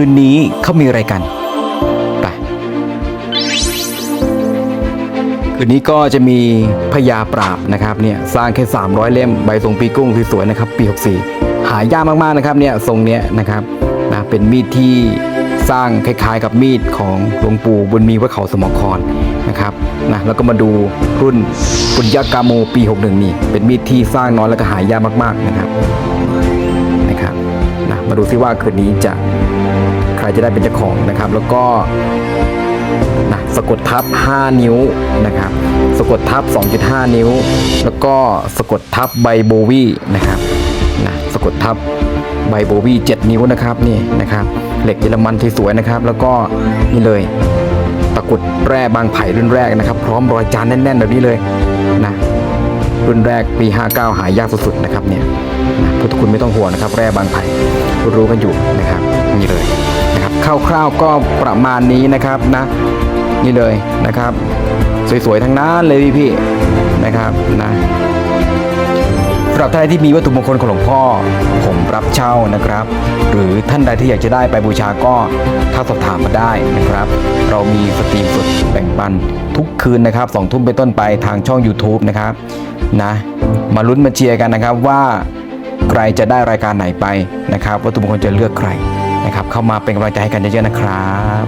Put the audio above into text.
คืนนี้เขามีอะไรกันไปคืนนี้ก็จะมีพญาปราบนะครับเนี่ยสร้างแค่ 300 เล่มใบทรงปีกุ้งสวยๆนะครับ ปี 64 หายากมากๆนะครับเนี่ยทรงเนี้ยนะครับนะเป็นมีดที่สร้างคล้ายๆ กับมีดของหลวงปู่บุญมีวัดเขาสมอครนะครับนะแล้วก็มาดูรุ่นปุญญากาโมปี 61 นี่ เป็นมีดที่สร้างน้อยแล้วก็หายากมากๆนะครับนะครับนะมาดูซิว่าคืนนี้จะ ครจะได้เป็นเจ้าของนะครับ แล้วก็นะสะกดทับ 5 นิ้วนะครับ สะกดทับ 2.5 นิ้ว แล้วก็สะกดทับใบโบวี่นะครับนะสะกดทับใบโบวี่7นิ้วนะครับนี่นะครับ เหล็กเยอรมันที่สวยนะครับ แล้วก็นี่เลยตะกรุดแร่บางไผ่รุ่นแรกนะครับ พร้อมรอยจานแน่นๆแบบนี้เลยนะรุ่นแรกปี 59 หายากสุดๆนะครับเนี่ยนะพุทธคุณไม่ต้องห่วงนะครับ แร่บางไผ่รู้กันอยู่นะครับนี่เลย นะครับคร่าวๆก็ประมาณนี้นะครับนะ นี่เลยนะครับ สวยๆทั้งนั้นเลยพี่ๆนะครับนะสำหรับท่านใดที่มีวัตถุมงคลของหลวงพ่อ ผมรับเช่านะครับ หรือท่านใดที่อยากจะได้ไปบูชาก็ทักสอบถามมาได้นะครับ เรามีสตรีมสดแบ่งปันทุกคืนนะครับสองทุ่มเป็นต้นไปทางช่อง YouTube นะครับนะมาลุ้นมาเชียร์กันนะครับว่าใครจะได้รายการไหนไปนะครับวัตถุมงคลจะเลือกใคร นะครับเข้ามาเป็นกำลังใจให้กันเยอะๆนะครับ